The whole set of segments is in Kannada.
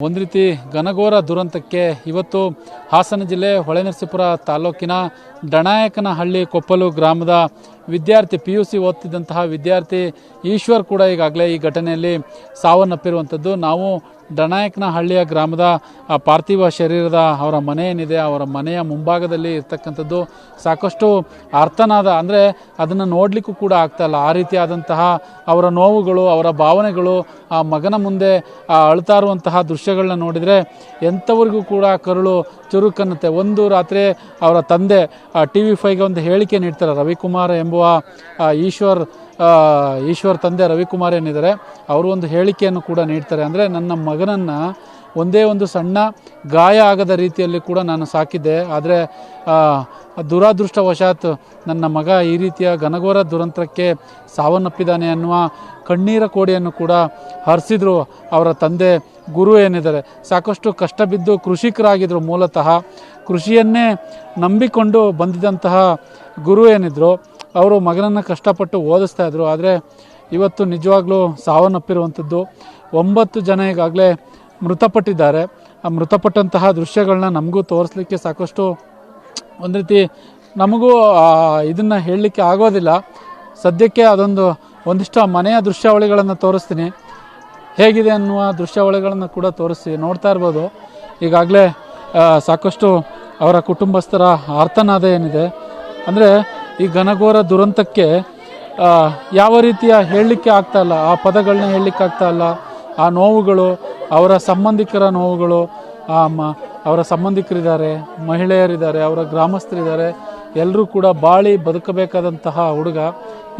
ಒಂದು ರೀತಿ ಘನಘೋರ ದುರಂತಕ್ಕೆ ಇವತ್ತು ಹಾಸನ ಜಿಲ್ಲೆ ಹೊಳೆನರಸೀಪುರ ತಾಲೂಕಿನ ಡಣಾಯಕನಹಳ್ಳಿ ಕೊಪ್ಪಲು ಗ್ರಾಮದ ವಿದ್ಯಾರ್ಥಿ ಪಿ ಯು ಸಿ ಓದ್ತಿದ್ದಂತಹ ವಿದ್ಯಾರ್ಥಿ ಈಶ್ವರ್ ಕೂಡ ಈಗಾಗಲೇ ಈ ಘಟನೆಯಲ್ಲಿ ಸಾವನ್ನಪ್ಪಿರುವಂಥದ್ದು ನಾವು ಡಣಾಯಕನಹಳ್ಳಿಯ ಗ್ರಾಮದ ಪಾರ್ಥಿವ ಶರೀರದ ಅವರ ಮನೆ ಏನಿದೆ, ಅವರ ಮನೆಯ ಮುಂಭಾಗದಲ್ಲಿ ಇರ್ತಕ್ಕಂಥದ್ದು ಸಾಕಷ್ಟು ಅರ್ಥನಾದ, ಅಂದರೆ ಅದನ್ನು ನೋಡಲಿಕ್ಕೂ ಕೂಡ ಆಗ್ತಾ ಇಲ್ಲ. ಆ ರೀತಿಯಾದಂತಹ ಅವರ ನೋವುಗಳು, ಅವರ ಭಾವನೆಗಳು, ಆ ಮಗನ ಮುಂದೆ ಅಳ್ತಾ ಇರುವಂತಹ ದೃಶ್ಯಗಳನ್ನ ನೋಡಿದರೆ ಎಂಥವ್ರಿಗೂ ಕೂಡ ಕರುಳು ಚುರುಕನ್ನುತ್ತೆ. ಒಂದು ರಾತ್ರಿ ಅವರ ತಂದೆ ಟಿ ವಿ ಫೈಗೆ ಒಂದು ಹೇಳಿಕೆ ನೀಡ್ತಾರೆ, ರವಿಕುಮಾರ್ ಎಂಬುವ ಈಶ್ವರ್ ಈಶ್ವರ್ ತಂದೆ ರವಿಕುಮಾರ್ ಏನಿದ್ದಾರೆ, ಅವರು ಒಂದು ಹೇಳಿಕೆಯನ್ನು ಕೂಡ ನೀಡ್ತಾರೆ. ಅಂದರೆ ನನ್ನ ಮಗನನ್ನು ಒಂದೇ ಒಂದು ಸಣ್ಣ ಗಾಯ ಆಗದ ರೀತಿಯಲ್ಲಿ ಕೂಡ ನಾನು ಸಾಕಿದ್ದೆ. ಆದರೆ ದುರಾದೃಷ್ಟವಶಾತ್ ನನ್ನ ಮಗ ಈ ರೀತಿಯ ಘನಘೋರ ದುರಂತಕ್ಕೆ ಸಾವನ್ನಪ್ಪಿದ್ದಾನೆ ಅನ್ನುವ ಕಣ್ಣೀರ ಕೋಡಿಯನ್ನು ಕೂಡ ಹರಿಸಿದ್ರು ಅವರ ತಂದೆ ಗುರು ಏನಿದ್ದಾರೆ. ಸಾಕಷ್ಟು ಕಷ್ಟ ಬಿದ್ದು ಕೃಷಿಕರಾಗಿದ್ದರು ಮೂಲತಃ. ಕೃಷಿಯನ್ನೇ ನಂಬಿಕೊಂಡು ಬಂದಿದ್ದಂತಹ ಗುರು ಏನಿದ್ರು ಅವರು ಮಗನನ್ನು ಕಷ್ಟಪಟ್ಟು ಓದಿಸ್ತಾ ಇದ್ರು. ಆದರೆ ಇವತ್ತು ನಿಜವಾಗ್ಲೂ ಸಾವನ್ನಪ್ಪಿರುವಂಥದ್ದು. ಒಂಬತ್ತು ಜನ ಈಗಾಗಲೇ ಮೃತಪಟ್ಟಿದ್ದಾರೆ. ಆ ಮೃತಪಟ್ಟಂತಹ ದೃಶ್ಯಗಳನ್ನ ನಮಗೂ ತೋರಿಸ್ಲಿಕ್ಕೆ ಸಾಕಷ್ಟು ಒಂದು ರೀತಿ ನಮಗೂ ಇದನ್ನು ಹೇಳಲಿಕ್ಕೆ ಆಗೋದಿಲ್ಲ. ಸದ್ಯಕ್ಕೆ ಅದೊಂದು ಒಂದಿಷ್ಟು ಮನೆಯ ದೃಶ್ಯಾವಳಿಗಳನ್ನು ತೋರಿಸ್ತೀನಿ. ಹೇಗಿದೆ ಅನ್ನುವ ದೃಶ್ಯಾವಳಿಗಳನ್ನು ಕೂಡ ತೋರಿಸಿ ನೋಡ್ತಾ ಇರ್ಬೋದು. ಈಗಾಗಲೇ ಸಾಕಷ್ಟು ಅವರ ಕುಟುಂಬಸ್ಥರ ಆರ್ತನಾದ ಏನಿದೆ. ಅಂದರೆ ಈ ಘನಘೋರ ದುರಂತಕ್ಕೆ ಯಾವ ರೀತಿಯ ಹೇಳಲಿಕ್ಕೆ ಆಗ್ತಾ ಇಲ್ಲ? ಆ ಪದಗಳನ್ನ ಹೇಳಲಿಕ್ಕೆ ಆಗ್ತಾ ಇಲ್ಲ? ಆ ನೋವುಗಳು, ಅವರ ಸಂಬಂಧಿಕರ ನೋವುಗಳು ಅವರ ಸಂಬಂಧಿಕರಿದ್ದಾರೆ, ಮಹಿಳೆಯರಿದ್ದಾರೆ, ಅವರ ಗ್ರಾಮಸ್ಥರಿದ್ದಾರೆ ಎಲ್ಲರೂ ಕೂಡ ಬಾಳಿ ಬದುಕಬೇಕಾದಂತಹ ಹುಡುಗ.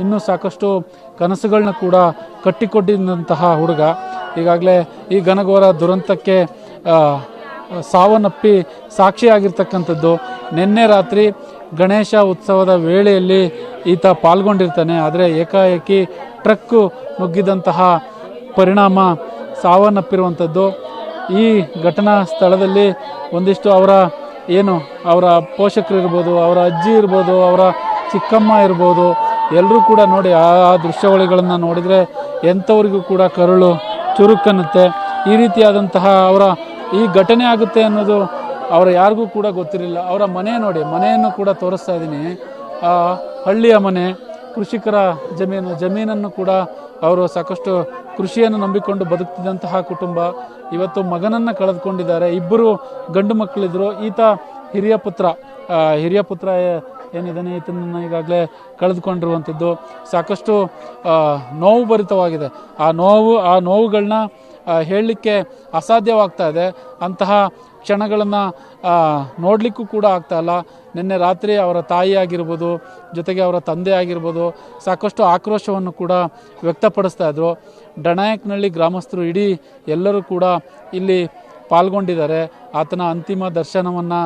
ಇನ್ನೂ ಸಾಕಷ್ಟು ಕನಸುಗಳನ್ನ ಕೂಡ ಕಟ್ಟಿಕೊಟ್ಟಿದ್ದಂತಹ ಹುಡುಗ. ಈಗಾಗಲೇ ಈ ಘನಘೋರ ದುರಂತಕ್ಕೆ ಸಾವನ್ನಪ್ಪಿ ಸಾಕ್ಷಿಯಾಗಿರ್ತಕ್ಕಂಥದ್ದು. ನಿನ್ನೆ ರಾತ್ರಿ ಗಣೇಶ ಉತ್ಸವದ ವೇಳೆಯಲ್ಲಿ ಈತ ಪಾಲ್ಗೊಂಡಿರ್ತಾನೆ. ಆದರೆ ಏಕಾಏಕಿ ಟ್ರಕ್ಕು ನುಗ್ಗಿದಂತಹ ಪರಿಣಾಮ ಸಾವನ್ನಪ್ಪಿರುವಂಥದ್ದು. ಈ ಘಟನಾ ಸ್ಥಳದಲ್ಲಿ ಒಂದಿಷ್ಟು ಅವರ ಏನು, ಅವರ ಪೋಷಕರು ಇರ್ಬೋದು ಅವರ ಅಜ್ಜಿ ಇರ್ಬೋದು, ಅವರ ಚಿಕ್ಕಮ್ಮ ಇರ್ಬೋದು ಎಲ್ಲರೂ ಕೂಡ ನೋಡಿ ಆ ದೃಶ್ಯಾವಳಿಗಳನ್ನು ನೋಡಿದರೆ ಎಂಥವ್ರಿಗೂ ಕೂಡ ಕರುಳು ಚುರುಕನ್ನುತ್ತೆ. ಈ ರೀತಿಯಾದಂತಹ ಅವರ ಈ ಘಟನೆ ಆಗುತ್ತೆ ಅನ್ನೋದು ಅವರ ಯಾರಿಗೂ ಕೂಡ ಗೊತ್ತಿರಲಿಲ್ಲ. ಅವರ ಮನೆ ನೋಡಿ, ಮನೆಯನ್ನು ಕೂಡ ತೋರಿಸ್ತಾ ಇದ್ದೀನಿ. ಹಳ್ಳಿಯ ಮನೆ, ಕೃಷಿಕರ ಜಮೀನು, ಜಮೀನನ್ನು ಕೂಡ ಅವರು ಸಾಕಷ್ಟು ಕೃಷಿಯನ್ನು ನಂಬಿಕೊಂಡು ಬದುಕ್ತಿದ್ದಂತಹ ಕುಟುಂಬ. ಇವತ್ತು ಮಗನನ್ನು ಕಳೆದುಕೊಂಡಿದ್ದಾರೆ. ಇಬ್ಬರು ಗಂಡು ಮಕ್ಕಳಿದ್ರು. ಈತ ಹಿರಿಯ ಪುತ್ರ. ಹಿರಿಯ ಪುತ್ರ ಏನಿದ್ದಾನೆ? ಈತನನ್ನು ಈಗಾಗಲೇ ಕಳೆದುಕೊಂಡಿರುವಂಥದ್ದು. ಸಾಕಷ್ಟು ನೋವು ಭರಿತವಾಗಿದೆ. ಆ ನೋವು, ಆ ನೋವುಗಳನ್ನ ಹೇಳಲಿಕ್ಕೆ ಅಸಾಧ್ಯವಾಗ್ತಾ ಇದೆ. ಅಂತಹ ಕ್ಷಣಗಳನ್ನು ನೋಡಲಿಕ್ಕೂ ಕೂಡ ಆಗ್ತಾ ಇಲ್ಲ. ನಿನ್ನೆ ರಾತ್ರಿ ಅವರ ತಾಯಿ ಆಗಿರ್ಬೋದು, ಜೊತೆಗೆ ಅವರ ತಂದೆ ಆಗಿರ್ಬೋದು, ಸಾಕಷ್ಟು ಆಕ್ರೋಶವನ್ನು ಕೂಡ ವ್ಯಕ್ತಪಡಿಸ್ತಾ ಇದ್ರು. ಡಣಾಯಕ್ನಳ್ಳಿ ಗ್ರಾಮಸ್ಥರು ಇಡೀ ಎಲ್ಲರೂ ಕೂಡ ಇಲ್ಲಿ ಪಾಲ್ಗೊಂಡಿದ್ದಾರೆ. ಆತನ ಅಂತಿಮ ದರ್ಶನವನ್ನು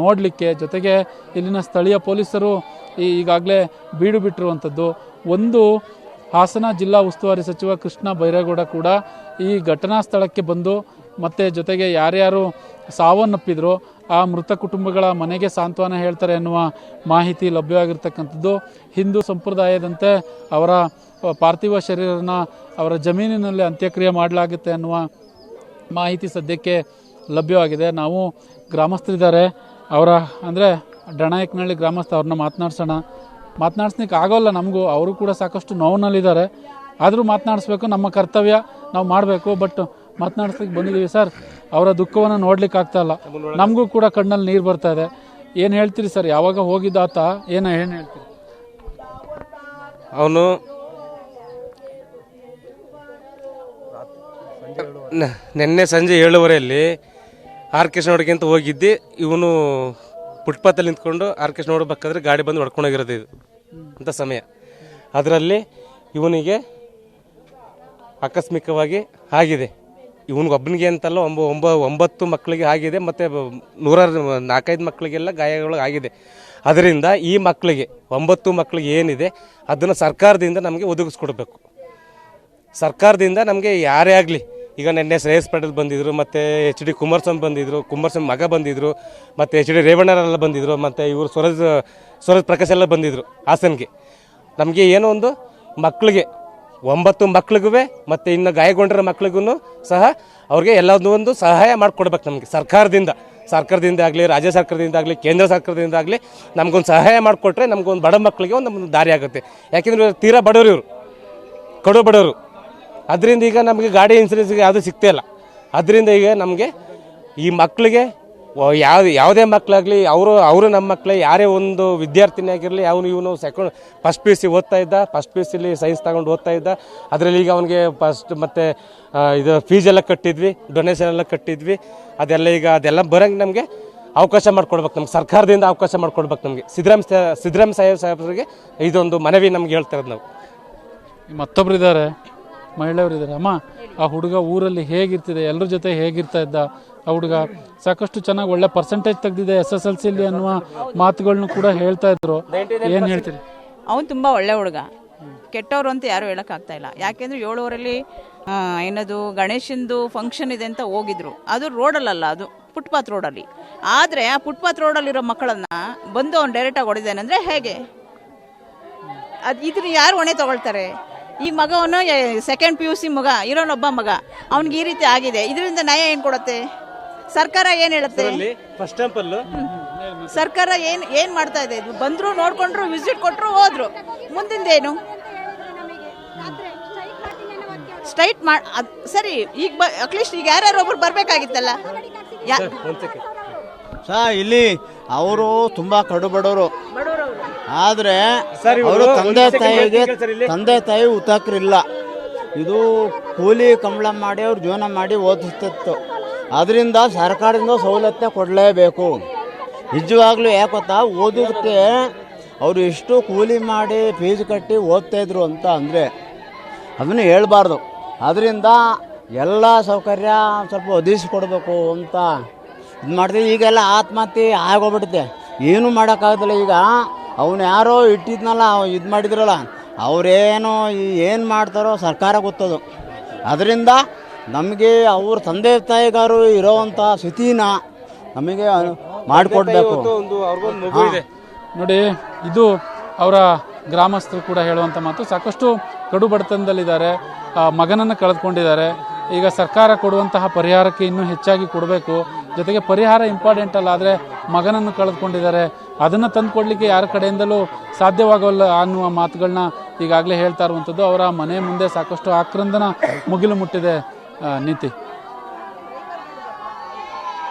ನೋಡಲಿಕ್ಕೆ, ಜೊತೆಗೆ ಇಲ್ಲಿನ ಸ್ಥಳೀಯ ಪೊಲೀಸರು ಈಗಾಗಲೇ ಬೀಡು ಬಿಟ್ಟಿರುವಂಥದ್ದು ಒಂದು ಹಾಸನ ಜಿಲ್ಲಾ ಉಸ್ತುವಾರಿ ಸಚಿವ ಕೃಷ್ಣ ಬೈರೇಗೌಡ ಕೂಡ ಈ ಘಟನಾ ಸ್ಥಳಕ್ಕೆ ಬಂದು ಮತ್ತು ಜೊತೆಗೆ ಯಾರ್ಯಾರು ಸಾವನ್ನಪ್ಪಿದ್ರು ಆ ಮೃತ ಕುಟುಂಬಗಳ ಮನೆಗೆ ಸಾಂತ್ವನ ಹೇಳ್ತಾರೆ ಎನ್ನುವ ಮಾಹಿತಿ ಲಭ್ಯವಾಗಿರ್ತಕ್ಕಂಥದ್ದು. ಹಿಂದೂ ಸಂಪ್ರದಾಯದಂತೆ ಅವರ ಪಾರ್ಥಿವ ಶರೀರನ ಅವರ ಜಮೀನಿನಲ್ಲಿ ಅಂತ್ಯಕ್ರಿಯೆ ಮಾಡಲಾಗುತ್ತೆ ಅನ್ನುವ ಮಾಹಿತಿ ಸದ್ಯಕ್ಕೆ ಲಭ್ಯವಾಗಿದೆ. ನಾವು ಗ್ರಾಮಸ್ಥರಿದ್ದಾರೆ. ಅವರ, ಅಂದರೆ ಡಣಾಯಕ್ನಹಳ್ಳಿ ಗ್ರಾಮಸ್ಥ ಅವ್ರನ್ನ ಮಾತನಾಡ್ಸೋಣ. ಮಾತನಾಡ್ಸ್ಲಿಕ್ಕೆ ಆಗೋಲ್ಲ ನಮಗೂ. ಅವರು ಕೂಡ ಸಾಕಷ್ಟು ನೋವಿನಲ್ಲಿದ್ದಾರೆ. ಆದರೂ ಮಾತನಾಡಿಸ್ಬೇಕು. ನಮ್ಮ ಕರ್ತವ್ಯ. ನಾವು ಮಾಡಬೇಕು. ಬಟ್ ಮಾತನಾಡಿಸ್ಲಿಕ್ಕೆ ಬಂದಿದ್ದೀವಿ. ಸರ್, ಅವರ ದುಃಖವನ್ನು ನೋಡ್ಲಿಕ್ಕೆ ಆಗ್ತಾ ಇಲ್ಲ. ನಮಗೂ ಕೂಡ ಕಣ್ಣಲ್ಲಿ ನೀರು ಬರ್ತಾ ಇದೆ. ಏನು ಹೇಳ್ತೀರಿ ಸರ್? ಯಾವಾಗ ಹೋಗಿದ್ದಾತ ಏನ ಏನು ಹೇಳ್ತೀರಿ? ಅವನು ನಿನ್ನೆ ಸಂಜೆ ಏಳುವರೆಯಲ್ಲಿ ಆರ್ಕೆಸ್ಟ್ರಾ ನೋಡೋಕ್ಕಿಂತ ಹೋಗಿದ್ದಿ. ಇವನು ಫುಟ್ಪಾತಲ್ಲಿ ನಿಂತ್ಕೊಂಡು ಆರ್ ಕೆ ನೋಡ್ಬೇಕಾದ್ರೆ ಗಾಡಿ ಬಂದು ಹೊಡ್ಕೊಂಡೋಗಿರೋದು ಇದು, ಅಂತ ಸಮಯ. ಅದರಲ್ಲಿ ಇವನಿಗೆ ಆಕಸ್ಮಿಕವಾಗಿ ಆಗಿದೆ. ಇವನಿಗೆ ಒಬ್ಬನಿಗೆ ಅಂತಲ್ಲ ಒಂಬ ಒಂಬ ಒಂಬತ್ತು ಮಕ್ಕಳಿಗೆ ಆಗಿದೆ, ಮತ್ತು ನೂರಾರು ನಾಲ್ಕೈದು ಮಕ್ಕಳಿಗೆಲ್ಲ ಗಾಯಗಳು ಆಗಿದೆ. ಅದರಿಂದ ಈ ಮಕ್ಕಳಿಗೆ ಒಂಬತ್ತು ಮಕ್ಕಳಿಗೆ ಏನಿದೆ, ಅದನ್ನು ಸರ್ಕಾರದಿಂದ ನಮಗೆ ಒದಗಿಸ್ಕೊಡ್ಬೇಕು. ಸರ್ಕಾರದಿಂದ ನಮಗೆ ಯಾರೇ ಆಗಲಿ, ಈಗ ನಿನ್ನೆ ಶ್ರೇಯಸ್ ಪಟೇಲ್ ಬಂದಿದ್ದರು ಮತ್ತು ಎಚ್ ಡಿ ಕುಮಾರಸ್ವಾಮಿ ಬಂದಿದ್ದರು ಕುಮಾರಸ್ವಾಮಿ ಮಗ ಬಂದಿದ್ದರು ಮತ್ತು ಎಚ್ ಡಿ ರೇವಣ್ಣರೆಲ್ಲ ಬಂದಿದ್ದರು ಮತ್ತು ಇವರು ಸ್ವರಾಜ್ ಸ್ವರಾಜ್ ಪ್ರಕಾಶ್ ಎಲ್ಲ ಬಂದಿದ್ರು ಹಾಸನ್ಗೆ. ನಮಗೆ ಏನೋ ಒಂದು ಮಕ್ಕಳಿಗೆ ಒಂಬತ್ತು ಮಕ್ಳಿಗೂ ಮತ್ತು ಇನ್ನು ಗಾಯಗೊಂಡಿರೋ ಮಕ್ಳಿಗೂ ಸಹ ಅವ್ರಿಗೆ ಎಲ್ಲದೂ ಒಂದು ಸಹಾಯ ಮಾಡಿಕೊಡ್ಬೇಕು ನಮಗೆ. ಸರ್ಕಾರದಿಂದ. ಸರ್ಕಾರದಿಂದ ಆಗಲಿ, ರಾಜ್ಯ ಸರ್ಕಾರದಿಂದ ಆಗಲಿ, ಕೇಂದ್ರ ಸರ್ಕಾರದಿಂದ ಆಗಲಿ ನಮಗೊಂದು ಸಹಾಯ ಮಾಡಿಕೊಟ್ರೆ ನಮಗೊಂದು ಬಡ ಮಕ್ಕಳಿಗೆ ಒಂದು ದಾರಿ ಆಗುತ್ತೆ. ಯಾಕೆಂದರೆ ಇವ್ರು ತೀರಾ ಬಡವರು ಇವರು. ಕಡು ಬಡವರು. ಅದರಿಂದ ಈಗ ನಮಗೆ ಗಾಡಿ ಇನ್ಸೂರೆನ್ಸ್ಗೆ ಯಾವುದೂ ಸಿಗ್ತಾ ಇಲ್ಲ. ಅದರಿಂದ ಈಗ ನಮಗೆ ಈ ಮಕ್ಕಳಿಗೆ ಯಾವ ಯಾವುದೇ ಮಕ್ಕಳಾಗಲಿ ಅವರು ಅವರು ನಮ್ಮ ಮಕ್ಕಳೇ ಯಾರೇ ಒಂದು ವಿದ್ಯಾರ್ಥಿನಿ ಆಗಿರಲಿ ಅವನು ಇವನು second first P U C ಓದ್ತಾ ಇದ್ದ ಫಸ್ಟ್ ಪಿ ಯು ಸಿಲಿ ಸೈನ್ಸ್ ತಗೊಂಡು ಓದ್ತಾ ಇದ್ದ. ಅದರಲ್ಲಿ ಈಗ ಅವನಿಗೆ ಫಸ್ಟ್ ಮತ್ತು ಇದು ಫೀಸ್ ಎಲ್ಲ ಕಟ್ಟಿದ್ವಿ ಡೊನೇಷನ್ ಎಲ್ಲ ಕಟ್ಟಿದ್ವಿ. ಅದೆಲ್ಲ ಈಗ ಅದೆಲ್ಲ ಬರೋಂಗೆ ನಮಗೆ ಅವಕಾಶ ಮಾಡಿಕೊಡ್ಬೇಕು, ನಮ್ಗೆ ಸರ್ಕಾರದಿಂದ ಅವಕಾಶ ಮಾಡಿಕೊಡ್ಬೇಕು ನಮಗೆ. ಸಿದ್ದರಾಮ ಸಿದ್ದರಾಮ ಸಾಹೇಬ್ ಸಾಹೇಬ್ರಿಗೆ ಇದೊಂದು ಮನವಿ ನಮ್ಗೆ ಹೇಳ್ತಾ ಇರೋದು ನಾವು ಮತ್ತೊಬ್ರು ಇದ್ದಾರೆ, ಮಹಿಳೆಯವರು ಇದ್ದಾರೆ. ಅಮ್ಮ, ಆ ಹುಡುಗ ಊರಲ್ಲಿ ಹೇಗಿರ್ತಿದೆ ಎಲ್ಲರ ಜೊತೆ ಹೇಗಿರ್ತಾ ಇದ್ದ ಆ ಹುಡುಗ ಸಾಕಷ್ಟು ಚೆನ್ನಾಗಿ ಒಳ್ಳೆ ಪರ್ಸೆಂಟೇಜ್ ತೆಗೆದಿದೆ ಎಸ್ ಎಸ್ ಎಲ್ ಸಿಲಿ ಅನ್ನುವ ಮಾತುಗಳನ್ನು ಕೂಡ ಹೇಳ್ತಾ ಇದ್ರು. ಏನು ಹೇಳ್ತೀರಿ? ಅವನು ತುಂಬಾ ಒಳ್ಳೆ ಹುಡುಗ. ಕೆಟ್ಟವರು ಅಂತ ಯಾರು ಹೇಳೋಕ್ಕಾಗ್ತಾ ಇಲ್ಲ. ಯಾಕೆಂದ್ರೆ ಏಳುವರಲ್ಲಿ ಏನದು, ಗಣೇಶಂದು ಫಂಕ್ಷನ್ ಇದೆ ಅಂತ ಹೋಗಿದ್ರು. ಅದು ರೋಡಲ್ಲಲ್ಲ ಅದು ಫುಟ್ಪಾತ್ ರೋಡಲ್ಲಿ ಆದ್ರೆ ಆ ಫುಟ್ಪಾತ್ ರೋಡಲ್ಲಿರೋ ಮಕ್ಕಳನ್ನ ಬಂದು ಅವ್ನು ಡೈರೆಕ್ಟಾಗಿ ಹೊಡೆದಾನೆ ಅಂದ್ರೆ ಹೇಗೆ? ಅದು ಇದ್ರ ಯಾರು ಹೊಣೆ ತಗೊಳ್ತಾರೆ? ಈ ಮಗವನು ಸೆಕೆಂಡ್ ಪಿ ಯು ಸಿ ಮಗ, ಇರೋನೊಬ್ಬ ಮಗ. ಅವ್ನಿಗೆ ಈ ರೀತಿ ಆಗಿದೆ. ಇದರಿಂದ ನ್ಯಾಯ ಏನು ಕೊಡುತ್ತೆ? ಸರ್ಕಾರ ಏನು ಹೇಳುತ್ತೆ? ಫಸ್ಟ್ ಟೆಂಪಲ್ ಸರ್ಕಾರ ಏನು ಏನು ಮಾಡ್ತಾ ಇದೆ? ಇದು ಬಂದ್ರು ನೋಡ್ಕೊಂಡ್ರು ವಿಸಿಟ್ ಕೊಟ್ರು ಹೋದ್ರು. ಮುಂದಿಂದೇನು? ಸ್ಟ್ರೈಟ್ ಮಾಡ್ ಅದ್ ಸರಿ ಈಗ ಬ ಅಟ್ಲೀಸ್ಟ್ ಈಗ ಯಾರ್ಯಾರು ಒಬ್ರು ಬರ್ಬೇಕಾಗಿತ್ತಲ್ಲ? ಸಾ ಇಲ್ಲಿ ಅವರು ತುಂಬಾ ಕಡು ಬಡವರು ಆದ್ರೆ ಅವರು ತಂದೆ ತಾಯಿಗೆ. ತಂದೆ ತಾಯಿ ಉತ್ತಾಕ್ರಿಲ್ಲ ಇದು ಕೂಲಿ ಕಂಬಳ ಮಾಡಿ ಅವ್ರು ಜೀವನ ಮಾಡಿ ಓದಿಸ್ತಿತ್ತು. ಅದರಿಂದ ಸರ್ಕಾರದಿಂದ ಸವಲತ್ತು ಕೊಡಲೇಬೇಕು. ನಿಜವಾಗ್ಲೂ ಯಾಕೆ ಗೊತ್ತಾ? ಓದೋದಕ್ಕೆ ಅವರು ಎಷ್ಟು ಕೂಲಿ ಮಾಡಿ ಫೀಸ್ ಕಟ್ಟಿ ಓದ್ತಾಯಿದ್ರು ಅಂತ ಅಂದರೆ ಅದನ್ನು ಹೇಳಬಾರ್ದು. ಅದರಿಂದ ಎಲ್ಲ ಸೌಕರ್ಯ ಸ್ವಲ್ಪ ಒದಗಿಸ್ಕೊಡ್ಬೇಕು ಅಂತ ಇದು ಮಾಡ್ತೀವಿ ಈಗೆಲ್ಲ ಆತ್ಮಹತ್ಯೆ ಆಗೋಗ್ಬಿಡುತ್ತೆ. ಏನೂ ಮಾಡೋಕ್ಕಾಗೋದಿಲ್ಲ ಈಗ. ಅವನು ಯಾರೋ ಇಟ್ಟಿದ್ನಲ್ಲ ಇದು ಮಾಡಿದ್ರಲ್ಲ, ಅವರೇನು ಏನು ಮಾಡ್ತಾರೋ ಸರ್ಕಾರ ಗೊತ್ತದು. ಅದರಿಂದ ನಮಗೆ ಅವ್ರ ತಂದೆ ತಾಯಿಗಾರು ಇರೋವಂಥ ಸ್ಥಿತಿನ ನಮಗೆ ಮಾಡಿಕೊಡ್ಬೇಕು. ಒಂದು ಅವ್ರಿಗೊಂದು ಮಗು ಇದೆ. ನೋಡಿ ಇದು ಅವರ ಗ್ರಾಮಸ್ಥರು ಕೂಡ ಹೇಳುವಂಥ ಮಾತು. ಸಾಕಷ್ಟು ಕಡು ಬಡತನದಲ್ಲಿದ್ದಾರೆ. ಮಗನನ್ನು ಕಳೆದುಕೊಂಡಿದ್ದಾರೆ. ಈಗ ಸರ್ಕಾರ ಕೊಡುವಂತಹ ಪರಿಹಾರಕ್ಕೆ ಇನ್ನೂ ಹೆಚ್ಚಾಗಿ ಕೊಡಬೇಕು. ಜೊತೆಗೆ ಪರಿಹಾರ ಇಂಪಾರ್ಟೆಂಟ್ ಅಲ್ಲ ಆದರೆ ಮಗನನ್ನು ಕಳೆದುಕೊಂಡಿದ್ದಾರೆ. ಅದನ್ನು ತಂದು ಕೊಡಲಿಕ್ಕೆ ಯಾರ ಕಡೆಯಿಂದಲೂ ಸಾಧ್ಯವಾಗಲ್ಲ ಅನ್ನುವ ಮಾತುಗಳನ್ನ ಈಗಾಗಲೇ ಹೇಳ್ತಾ ಇರುವಂಥದ್ದು. ಅವರ ಮನೆ ಮುಂದೆ ಸಾಕಷ್ಟು ಆಕ್ರಂದನ ಮುಗಿಲು ಮುಟ್ಟಿದೆ. ಆ, ನೀತಿ